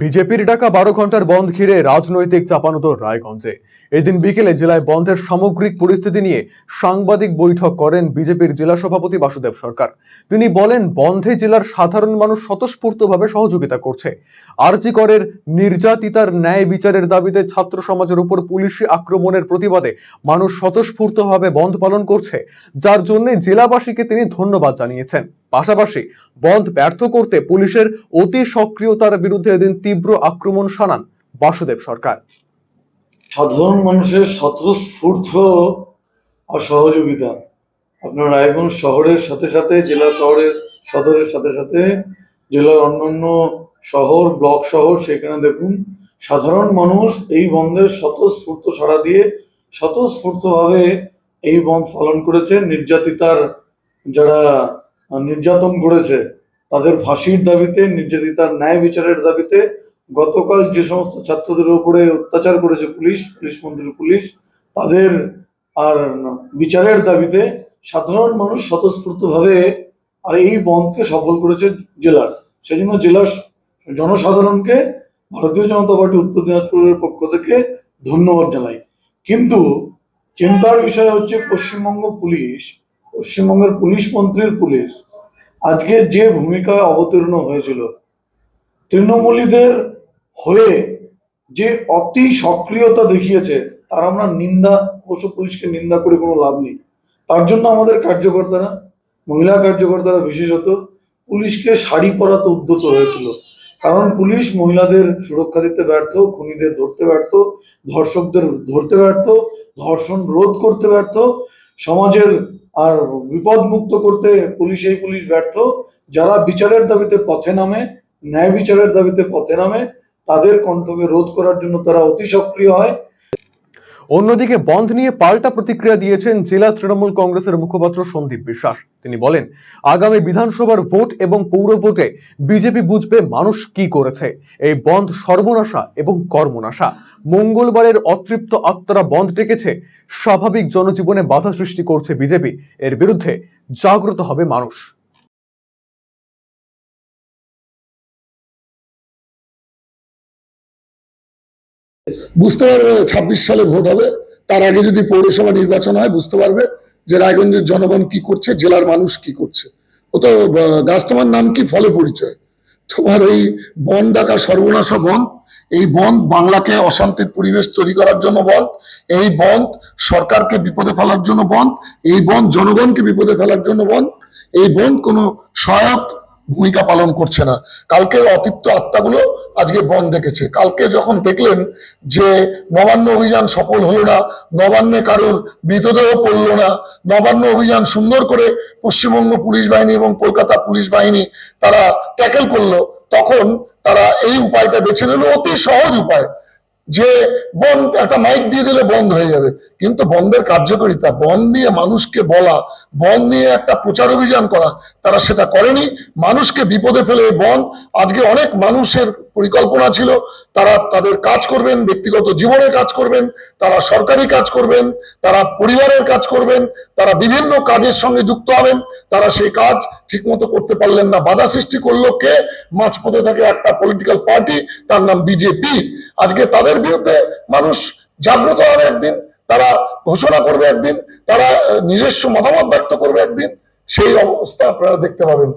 বিজেপির ডাকা বারো ঘণ্টার বন্ধ ঘিরে রাজনৈতিক চাপানোতর রায়গঞ্জে। এদিন বিকেলে জেলায় বন্ধের সামগ্রিক পরিস্থিতি নিয়ে সাংবাদিক বৈঠক করেন বিজেপির জেলা সভাপতি বাসুদেব সরকার। তিনি বলেন, বন্ধে জেলার সাধারণ মানুষ স্বতঃস্ফূর্তভাবে সহযোগিতা করছে। আরজি করের নির্যাতিতার ন্যায় বিচারের দাবিতে ছাত্র সমাজের উপর পুলিশি আক্রমণের প্রতিবাদে মানুষ স্বতঃস্ফূর্তভাবে বন্ধ পালন করছে। যার জন্য জেলাবাসীকে তিনি ধন্যবাদ জানিয়েছেন। পাশাপাশি বন্ধ ব্যর্থ করতে পুলিশের অতি সক্রিয়তার বিরুদ্ধে এদিন তীব্র আক্রমণ শানান বাসুদেব সরকার। সাধারণ মানুষের স্বতঃস্ফূর্ত আর সহযোগিতা আপনার রায়গঞ্জ শহরের সাথে সাথে, জেলা শহরের সদরের সাথে সাথে, জেলার অন্যান্য শহর, ব্লক শহর, সেখানে দেখুন, সাধারণ মানুষ এই বন্ধের স্বতঃস্ফূর্ত সাড়া দিয়ে স্বতঃস্ফূর্তভাবে এই বন্ধ পালন করেছে। নির্যাতিতার যারা নির্যাতন করেছে তাদের ফাঁসির দাবিতে, নির্যাতিতার ন্যায় বিচারের দাবিতে গতকাল যে সমস্ত ছাত্রদের উপরে অত্যাচার করেছে পুলিশ পুলিশ মন্ত্রী পুলিশ, তাদের আর বিচারের দাবিতে সাধারণ মানুষ স্বতঃস্ফূর্তভাবে আর এই বন্ধকে সফল করেছে জেলার। সেই জন্য জেলার জনসাধারণকে, ভারতীয় জনতা পার্টি উত্তর দিনাজপুরের পক্ষ থেকে ধন্যবাদ জানাই। কিন্তু চিন্তার বিষয় হচ্ছে পশ্চিমবঙ্গ পুলিশ পশ্চিমবঙ্গের পুলিশ মন্ত্রীর পুলিশ আজকে যে ভূমিকায় অবতীর্ণ হয়েছিল, তৃণমূলীদের হয়ে যে অতি সক্রিয়তা দেখিয়েছে, তার আমরা নিন্দা, অবশ্য পুলিশকে নিন্দা করে কোনো লাভ নেই। তার জন্য আমাদের কার্যকর্তারা, মহিলা কার্যকর্তারা বিশেষত, পুলিশকে শাড়ি পরাতে উদ্যত হয়েছিল। কারণ পুলিশ মহিলাদের সুরক্ষা দিতে ব্যর্থ, খুনিদের ধরতে ব্যর্থ, ধর্ষকদের ধরতে ব্যর্থ, ধর্ষণ রোধ করতে ব্যর্থ, সমাজের আর বিপদ মুক্ত করতে পুলিশ এই পুলিশ ব্যর্থ। যারা বিচারের দাবিতে পথে নামে, ন্যায় বিচারের দাবিতে পথে নামে, তাদের কণ্ঠকে রোধ করার জন্য তারা অতি সক্রিয় হয়। অন্যদিকে বন্ধ নিয়ে পাল্টা প্রতিক্রিয়া দিয়েছেন জেলা তৃণমূল কংগ্রেসের মুখপাত্র সন্দীপ বিশ্বাস। তিনি বলেন, আগামী বিধানসভার ভোট এবং পৌর ভোটে বিজেপি বুঝবে মানুষ কি করেছে। এই বন্ধ সর্বনাশা এবং কর্মনাশা। মঙ্গলবারের অতৃপ্ত আত্মারা বন্ধ ডেকেছে স্বাভাবিক জনজীবনে বাধা সৃষ্টি করছে বিজেপি। এর বিরুদ্ধে জাগ্রত হবে মানুষ। বুঝতে পারবে ছাব্বিশ সালে ভোট হবে। তার আগে যদি পৌরসভা নির্বাচন হয় বুঝতে পারবে যে রায়গঞ্জের জনগণ কি করছে জেলার মানুষ কি করছে। ও তো আহ, গাছ তোমার নাম কি? ফলে পরিচয়। তোমার এই বন ডাকা সর্বনাশা বন, এই বন বাংলাকে অশান্তির পরিবেশ তৈরি করার জন্য বন, এই বন সরকারকে বিপদে ফেলার জন্য বন, এই বন জনগণকে বিপদে ফেলার জন্য বন, এই বন কোনো সহায়ক ভূমিকা পালন করছে না। কালকের অতিপ্ত আত্মাগুলো আজকে বন দেখেছে। কালকে যখন দেখলেন যে নবান্ন অভিযান সফল হলো না, নবান্নে কারোর মৃতদেহ পড়ল না, নবান্ন অভিযান সুন্দর করে পশ্চিমবঙ্গ পুলিশ বাহিনী এবং কলকাতা পুলিশ বাহিনী তারা ট্যাকেল করল, তখন তারা এই উপায়টা বেছে নিল। অতি সহজ উপায়। যে বন একটা মাইক দিয়ে দিলে বন্ধ হয়ে যাবে। কিন্তু বন্ধের কার্যকারিতা, বন নিয়ে মানুষকে বলা, বন নিয়ে একটা প্রচার অভিযান করা, তারা সেটা করেনি। মানুষকে বিপদে ফেলে বন। আজকে অনেক মানুষের পরিকল্পনা ছিল, তারা তাদের কাজ করবেন, ব্যক্তিগত জীবনে কাজ করবেন, তারা সরকারি কাজ করবেন, তারা পরিবারের কাজ করবেন, তারা বিভিন্ন কাজের সঙ্গে যুক্ত হবেন, তারা সেই কাজ ঠিকমতো করতে পারলেন না। বাধা সৃষ্টি করল কে? মাঝপথে থাকে একটা পলিটিক্যাল পার্টি তার নাম বিজেপি আজকে তাদের বিরুদ্ধে মানুষ জাগ্রত হবে একদিন, তারা ঘোষণা করবে একদিন, তারা নিজস্ব মতামত ব্যক্ত করবে একদিন, সেই অবস্থা আপনারা দেখতে পাবেন।